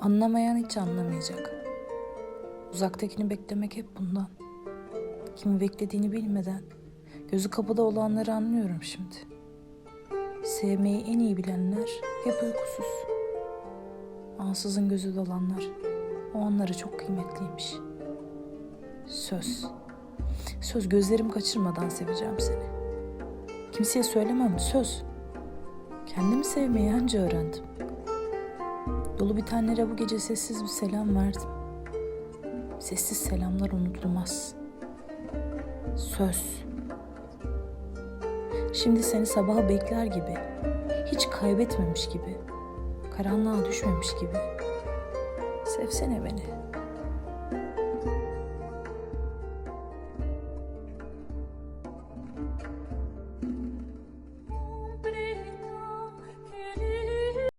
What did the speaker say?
Anlamayan hiç anlamayacak. Uzaktakini beklemek hep bundan. Kimi beklediğini bilmeden gözü kapıda olanları anlıyorum şimdi. Sevmeyi en iyi bilenler hep uykusuz. Ansızın gözü dolanlar o anları çok kıymetliymiş. Söz. Söz gözlerim kaçırmadan seveceğim seni. Kimseye söylemem söz. Kendimi sevmeyi anca öğrendim. Dolu bitenlere bu gece sessiz bir selam verdim. Sessiz selamlar unutulmaz. Söz. Şimdi seni sabaha bekler gibi, hiç kaybetmemiş gibi, karanlığa düşmemiş gibi. Sevsene beni.